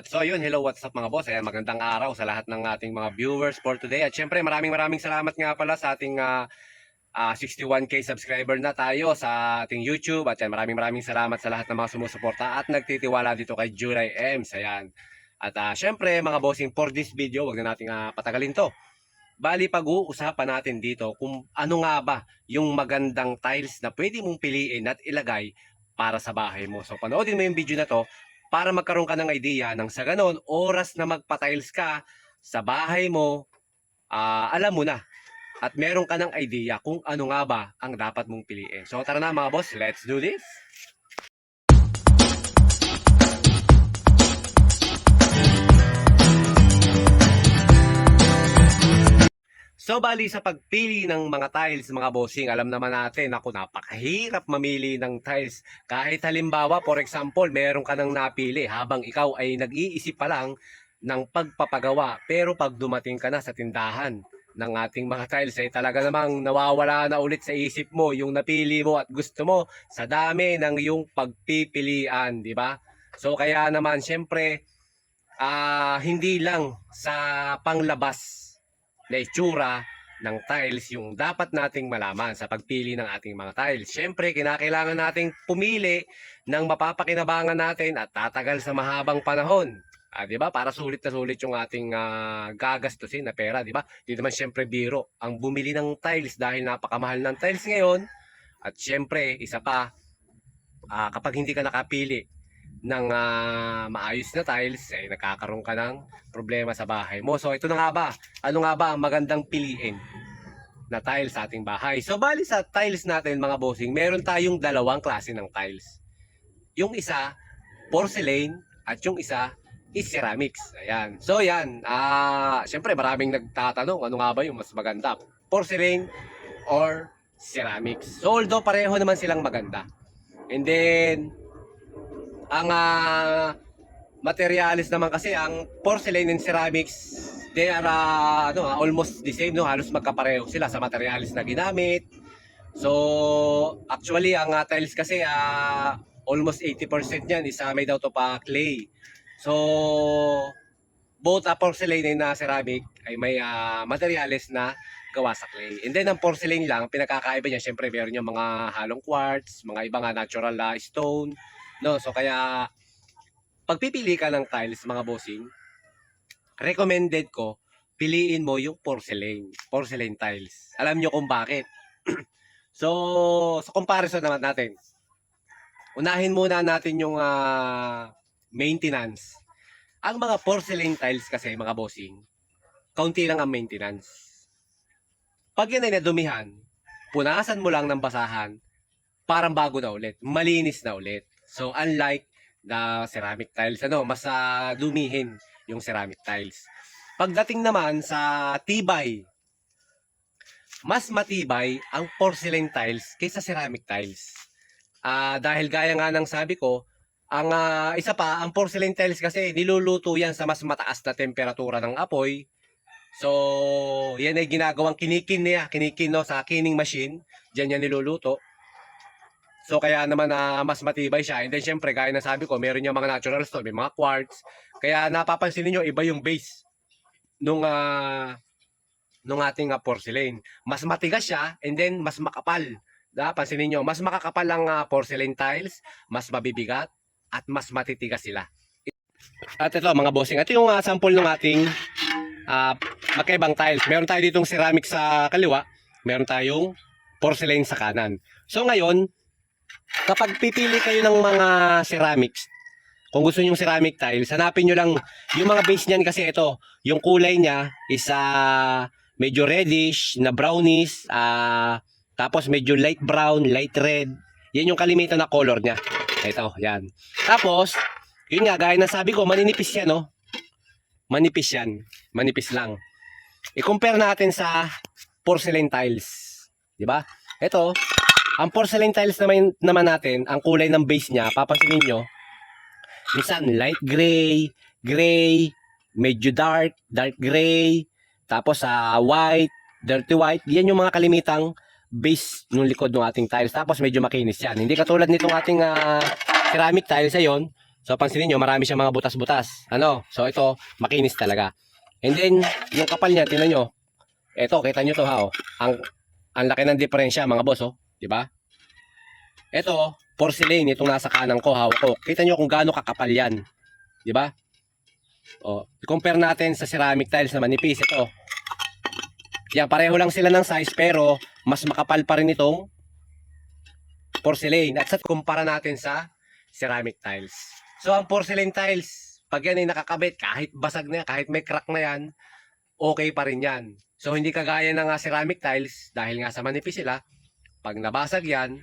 At so yun, hello, what's up mga boss? Ayan, magandang araw sa lahat ng ating mga viewers for today. At syempre, maraming maraming salamat nga pala sa ating ah, ah, 61k subscriber na tayo sa ating YouTube. At yan, maraming maraming salamat sa lahat ng mga sumusuporta at nagtitiwala dito kay July Ems. Ayan. At ah, syempre, mga bossing, for this video, wag na nating ah, patagalin to. Bali, pag-uusapan natin dito kung ano nga ba yung magandang tiles na pwede mong piliin at ilagay para sa bahay mo. So, panoodin mo yung video na to para magkaroon ka ng idea ng sa ganon, oras na magpa-tiles ka sa bahay mo, ah, alam mo na. At meron ka ng idea kung ano nga ba ang dapat mong piliin. So tara na mga boss, let's do this! So bali sa pagpili ng mga tiles mga bossing, alam naman natin ako napakahirap mamili ng tiles. Kahit halimbawa, for example, meron ka nang napili habang ikaw ay nag-iisip pa lang ng pagpapagawa. Pero pag dumating ka na sa tindahan ng ating mga tiles ay talaga namang nawawala na ulit sa isip mo yung napili mo at gusto mo sa dami ng iyong pagpipilian, di ba? So kaya naman syempre ah hindi lang sa panglabas na itsura ng tiles yung dapat nating malaman sa pagpili ng ating mga tiles. Siyempre, kinakailangan nating pumili ng mapapakinabangan natin at tatagal sa mahabang panahon. Ah, 'di ba? Para sulit na sulit yung ating ah, gagastusin na pera, 'di ba? Di naman siyempre biro ang bumili ng tiles dahil napakamahal ng tiles ngayon. At siyempre, isa pa ah, kapag hindi ka nakapili ng ah, maayos na tiles, ay nagkakaroon ka ng problema sa bahay mo. So ito na nga ba? Ano nga ba ang magandang piliin na tiles sa ating bahay? So bali sa tiles natin mga bossing, meron tayong dalawang klase ng tiles. Yung isa, porcelain at yung isa is ceramics. Ayan. So yan, ah, syempre maraming nagtatanong ano nga ba yung mas maganda? Porcelain or ceramics. So although pareho naman silang maganda. And then ang ah, materialis naman kasi ang porcelain and ceramics they are ah, ano, ah, almost the same no? Halos magkapareho sila sa materialis na ginamit. So actually ang ah, tiles kasi ah, almost 80% yan is ah, made out of ah, clay. So both a porcelain and ah, ceramic ay may ah, materialis na gawa sa clay. And then ang porcelain lang, pinakakaiba niya, syempre meron yung mga halong quartz, mga ibang ah, natural ah, stone, no? So kaya pagpipili ka ng tiles mga bossing, recommended ko piliin mo yung porcelain, porcelain tiles. Alam nyo kung bakit? so, sa comparison naman natin, unahin muna natin yung ah, maintenance. Ang mga porcelain tiles kasi, mga bossing, kaunti lang ang maintenance. Pag yan ay nadumihan, punasan mo lang ng basahan, parang bago na ulit, malinis na ulit. So, unlike the ceramic tiles, ano, mas ah, dumihin yung ceramic tiles. Pagdating naman sa tibay, mas matibay ang porcelain tiles kaysa ceramic tiles. Ah, dahil gaya nga ng sabi ko, ang ah, isa pa, ang porcelain tiles kasi niluluto yan sa mas mataas na temperatura ng apoy. So, yan ay ginagawang kinikin niya, kinikin no, sa kining machine. Diyan yan niluluto. So kaya naman na mas matibay siya. And then syempre, gaya na sabi ko, meron yung mga natural stone, may mga quartz. Kaya napapansin niyo iba yung base nung ah, nung ating ah, porcelain. Mas matigas siya and then mas makapal. Da, pansinin niyo, mas makakapal ang ah, porcelain tiles, mas mabibigat at mas matitigas sila. At ito mga bossing, ito yung ah, sample ng ating ah, magkaibang tiles. Meron tayo ditong ceramic sa kaliwa, meron tayong porcelain sa kanan. So ngayon, kapag pipili kayo ng mga ceramics, kung gusto niyo ceramic tiles, hanapin niyo lang yung mga base niyan kasi ito, yung kulay niya is ah, medyo reddish na brownish, ah, tapos medyo light brown, light red. Yan yung kalimitan na color niya. Ito, yan. Tapos, yun nga, gaya na sabi ko, maninipis yan, no? Manipis yan. Manipis lang. I-compare natin sa porcelain tiles. Di ba? Ito, ang porcelain tiles naman, naman natin, ang kulay ng base niya, papansinin nyo, minsan light gray, gray, medyo dark, dark gray, tapos sa white, dirty white, yan yung mga kalimitang base ng likod ng ating tiles. Tapos medyo makinis yan. Hindi katulad nitong ating ah, ceramic tiles ayon, So pansinin nyo, marami siyang mga butas-butas. Ano? So ito, makinis talaga. And then, yung kapal niya, tingnan nyo. Ito, kita nyo to ha, oh. Ang, ang laki ng diferensya, mga boss, oh. Di ba? Ito, porcelain, itong nasa kanan ko, hawak ko. Kita nyo kung gaano kakapal yan. Di ba? Oh, i-compare natin sa ceramic tiles na manipis ito. Yan, pareho lang sila ng size pero mas makapal pa rin itong porcelain. At sa kumpara natin sa ceramic tiles. So, ang porcelain tiles, pag yan ay nakakabit, kahit basag na yan, kahit may crack na yan, okay pa rin yan. So, hindi kagaya ng ah, ceramic tiles, dahil nga sa manipis sila, pag nabasag yan,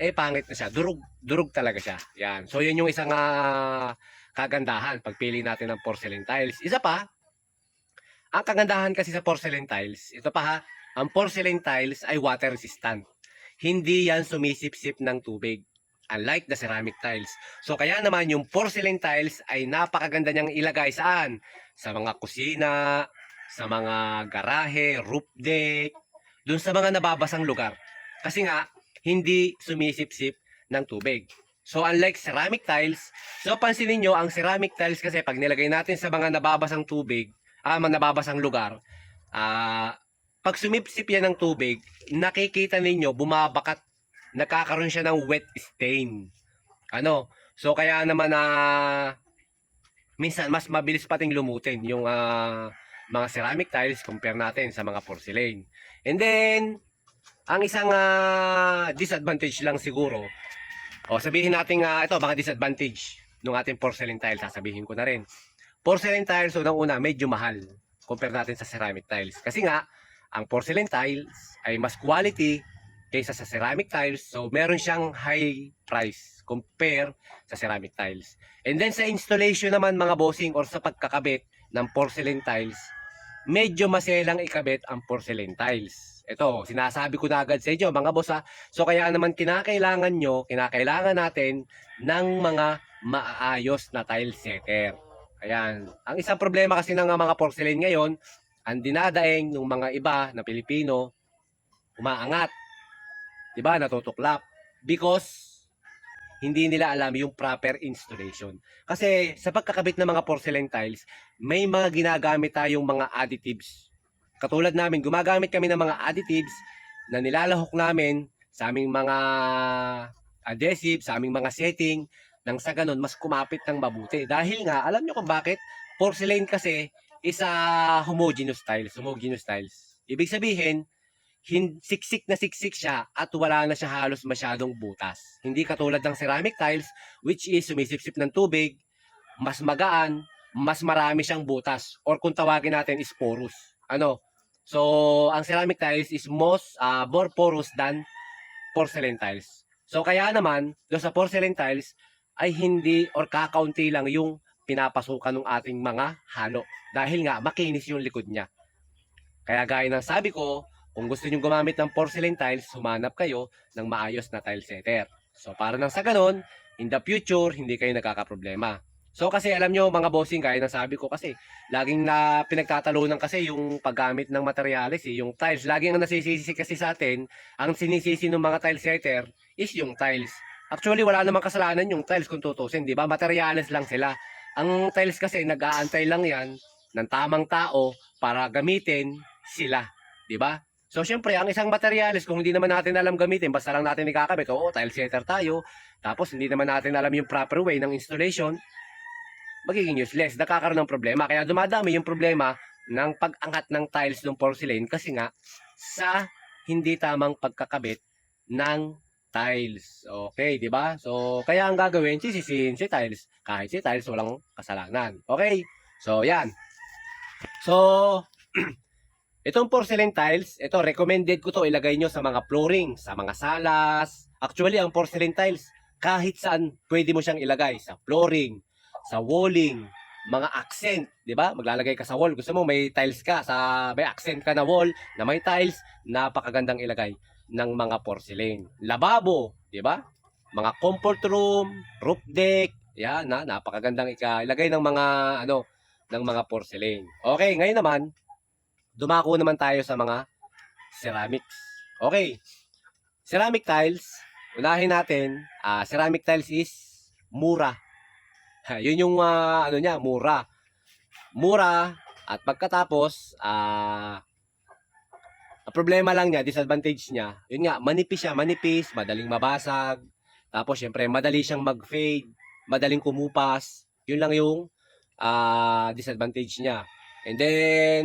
eh pangit na siya. Durug, durug talaga siya. Yan. So, yun yung isang ah, kagandahan pagpili natin ng porcelain tiles. Isa pa, ang kagandahan kasi sa porcelain tiles, ito pa ha, ang porcelain tiles ay water resistant. Hindi yan sumisip-sip ng tubig. Unlike the ceramic tiles. So kaya naman yung porcelain tiles ay napakaganda niyang ilagay saan? Sa mga kusina, sa mga garahe, roof deck, dun sa mga nababasang lugar. Kasi nga, hindi sumisip-sip ng tubig. So unlike ceramic tiles, so pansinin nyo, ang ceramic tiles kasi pag nilagay natin sa mga nababasang tubig, ah, mga nababasang lugar, ah, pag sumipsip yan ng tubig, nakikita ninyo, bumabakat, nagkakaroon siya ng wet stain. Ano? So kaya naman na minsan mas mabilis pating lumutin yung ah, mga ceramic tiles compare natin sa mga porcelain. And then, ang isang ah, disadvantage lang siguro, o sabihin natin nga ito, mga disadvantage ng ating porcelain tile, sasabihin ko na rin. Porcelain tiles, unang-una, medyo mahal compare natin sa ceramic tiles. Kasi nga, ang porcelain tiles ay mas quality kaysa sa ceramic tiles. So, meron siyang high price compare sa ceramic tiles. And then sa installation naman mga bossing or sa pagkakabit ng porcelain tiles, medyo maselang ikabit ang porcelain tiles. Ito, sinasabi ko na agad sa inyo mga boss ha. So kaya naman kinakailangan nyo, kinakailangan natin ng mga maayos na tile setter. Ayan. Ang isang problema kasi ng mga porcelain ngayon, ang dinadaing ng mga iba na Pilipino, umaangat. 'Di ba? Natutuklap. Because hindi nila alam yung proper installation. Kasi sa pagkakabit ng mga porcelain tiles, may mga ginagamit tayong mga additives. Katulad namin, gumagamit kami ng mga additives na nilalahok namin sa aming mga adhesive, sa aming mga setting, nang sa ganun, mas kumapit ng mabuti. Dahil nga, alam nyo kung bakit? Porcelain kasi is a homogeneous tiles. Homogeneous tiles. Ibig sabihin, hin siksik na siksik siya at wala na siya halos masyadong butas. Hindi katulad ng ceramic tiles which is sumisipsip ng tubig, mas magaan, mas marami siyang butas or kung tawagin natin is porous. Ano? So, ang ceramic tiles is most uh, more porous than porcelain tiles. So, kaya naman, doon sa porcelain tiles ay hindi or kakaunti lang yung pinapasukan ng ating mga halo. Dahil nga, makinis yung likod niya. Kaya gaya ng sabi ko, kung gusto niyo gumamit ng porcelain tiles, humanap kayo ng maayos na tile setter. So para nang sa ganun, in the future, hindi kayo nagkakaproblema. So kasi alam nyo mga bossing, gaya ng sabi ko kasi, laging na pinagtatalunan kasi yung paggamit ng materyales, eh, yung tiles. Laging ang nasisisi kasi sa atin, ang sinisisi ng mga tile setter is yung tiles. Actually, wala namang kasalanan yung tiles kung tutusin, di ba? Materyales lang sila. Ang tiles kasi, nag-aantay lang yan ng tamang tao para gamitin sila, di ba? So, syempre, ang isang materyales, kung hindi naman natin alam gamitin, basta lang natin ikakabit, oo, tile setter tayo, tapos hindi naman natin alam yung proper way ng installation, magiging useless, nakakaroon ng problema. Kaya dumadami yung problema ng pag-angat ng tiles ng porcelain kasi nga sa hindi tamang pagkakabit ng tiles. Okay, di ba? So, kaya ang gagawin, sisisihin si tiles. Kahit si tiles, walang kasalanan. Okay? So, yan. So, Itong porcelain tiles, ito recommended ko to ilagay nyo sa mga flooring, sa mga salas. Actually, ang porcelain tiles, kahit saan pwede mo siyang ilagay. Sa flooring, sa walling, mga accent, di ba? Maglalagay ka sa wall. Gusto mo may tiles ka, sa may accent ka na wall na may tiles, napakagandang ilagay ng mga porcelain. Lababo, di ba? Mga comfort room, roof deck, yan, na, napakagandang ilagay ng mga ano ng mga porcelain. Okay, ngayon naman, dumako naman tayo sa mga ceramics. Okay. Ceramic tiles, unahin natin, ah ceramic tiles is mura. Yun yung ah, ano niya, mura. Mura at pagkatapos ah ang problema lang niya, disadvantage niya, yun nga, manipis siya, manipis, madaling mabasag. Tapos syempre, madali siyang mag-fade, madaling kumupas. Yun lang yung ah disadvantage niya. And then,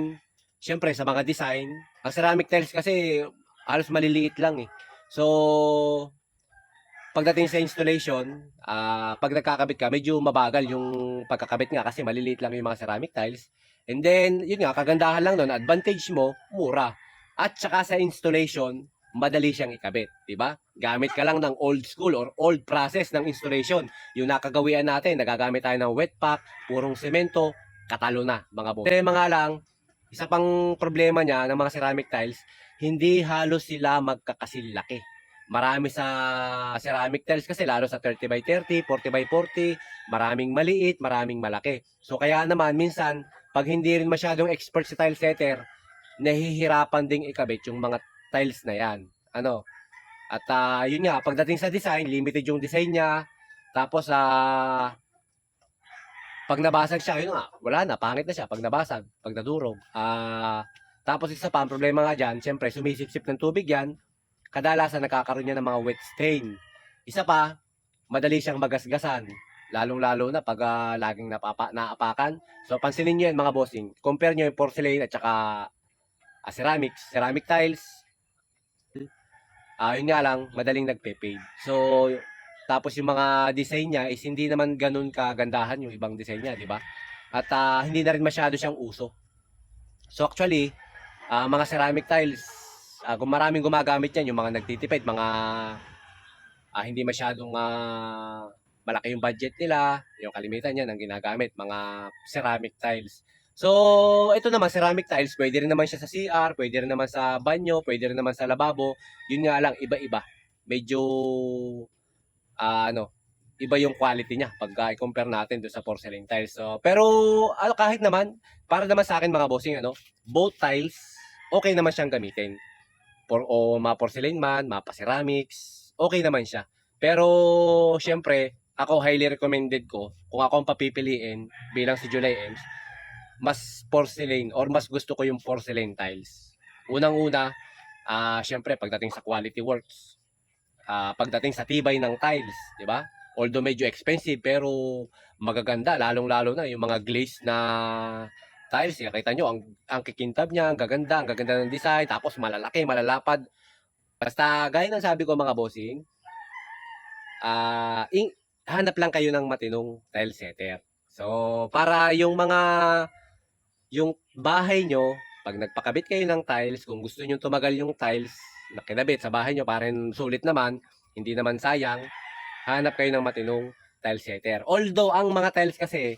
syempre sa mga design, ang ceramic tiles kasi halos maliliit lang eh. So, pagdating sa installation, ah pag nagkakabit ka, medyo mabagal yung pagkakabit nga kasi maliliit lang yung mga ceramic tiles. And then, yun nga, kagandahan lang doon, advantage mo, mura. At saka sa installation, madali siyang ikabit, di ba? Gamit ka lang ng old school or old process ng installation. Yung nakagawian natin, nagagamit tayo ng wet pack, purong semento, katalo na, mga boss. Pero mga lang, isa pang problema niya ng mga ceramic tiles, hindi halos sila magkakasilaki. Marami sa ceramic tiles kasi lalo sa 30 by 30, 40 by 40, maraming maliit, maraming malaki. So kaya naman minsan pag hindi rin masyadong expert si tile setter, nahihirapan ding ikabit yung mga tiles na yan. Ano? At ah, yun nga, pagdating sa design, limited yung design niya. Tapos ah pag nabasag siya, yun nga, wala na, pangit na siya pag nabasag, pag nadurog. Ah, tapos isa pa, ang problema nga dyan, syempre, sumisipsip ng tubig yan, kadalasan nagkakaroon niya ng mga wet stain. Isa pa, madali siyang magasgasan, lalong-lalo na pag ah, laging napapa, naapakan. So, pansinin niyo yan mga bossing, compare niyo yung porcelain at saka ah, ceramics, ceramic tiles, ah yun nga lang, madaling nagpe-fade. So, tapos yung mga design niya is hindi naman ganun kagandahan yung ibang design niya, di ba? At ah, hindi na rin masyado siyang uso. So actually, ah, mga ceramic tiles, kung maraming gumagamit yan, yung mga nagtitipid, mga ah, hindi masyadong ah, malaki yung budget nila, yung kalimitan yan ang ginagamit, mga ceramic tiles. So, ito naman, ceramic tiles, pwede rin naman siya sa CR, pwede rin naman sa banyo, pwede rin naman sa lababo. Yun nga lang, iba-iba. Medyo ah, ano, iba yung quality niya pag uh, i-compare natin doon sa porcelain tiles. So, pero ano kahit naman para naman sa akin mga bossing ano, both tiles okay naman siyang gamitin. For o mga porcelain man, mga ceramics, okay naman siya. Pero syempre, ako highly recommended ko kung ako ang papipiliin bilang si July Ems, mas porcelain or mas gusto ko yung porcelain tiles. Unang-una, ah syempre pagdating sa quality works, ah pagdating sa tibay ng tiles, di ba? Although medyo expensive pero magaganda lalong-lalo na yung mga glaze na tiles. Yan, kita nyo, ang, ang kikintab niya, ang gaganda, ang gaganda ng design, tapos malalaki, malalapad. Basta gaya ng sabi ko mga bossing, ah ing, hanap lang kayo ng matinong tile setter. So, para yung mga yung bahay nyo, pag nagpakabit kayo ng tiles, kung gusto nyo tumagal yung tiles na kinabit sa bahay nyo, para sulit naman, hindi naman sayang, hanap kayo ng matinong tile setter. Although, ang mga tiles kasi,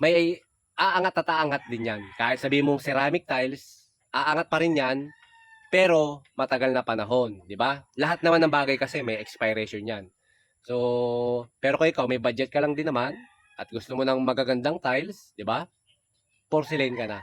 may aangat at aangat din yan. Kahit sabi mong ceramic tiles, aangat pa rin yan, pero matagal na panahon, di ba? Lahat naman ng bagay kasi may expiration yan. So, pero kung ikaw may budget ka lang din naman at gusto mo ng magagandang tiles, di ba? Porcelain ka na.